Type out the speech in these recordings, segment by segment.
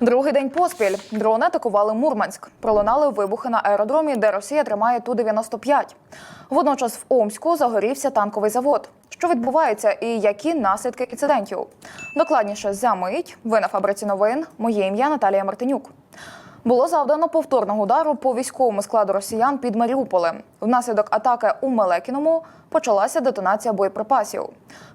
Другий день поспіль дрони атакували Мурманськ. Пролунали вибухи на аеродромі, де Росія тримає ту 95 Водночас в Омську загорівся танковий завод. Що відбувається і які наслідки інцидентів? Докладніше за мить. Ви на фабриці новин. Моє ім'я Наталія Мартинюк. Було завдано повторного удару по військовому складу росіян під Маріуполем. Внаслідок атаки у Мелекіному почалася детонація боєприпасів.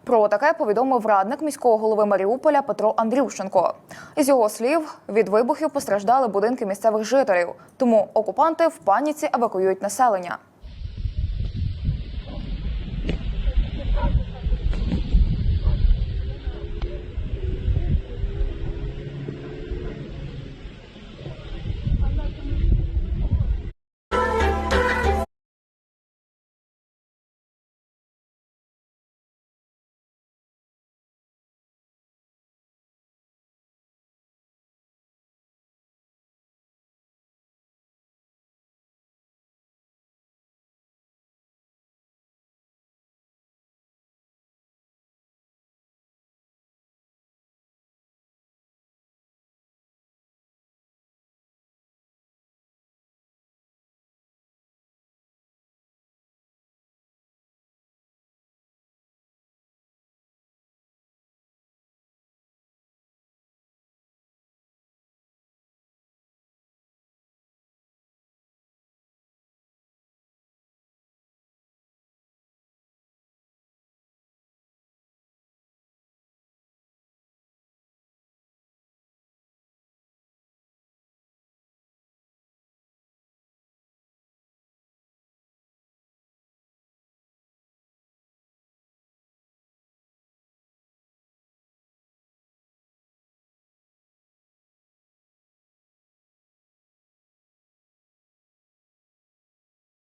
Про таке повідомив радник міського голови Маріуполя Петро Андрющенко. Із його слів, від вибухів постраждали будинки місцевих жителів, тому окупанти в паніці евакуюють населення.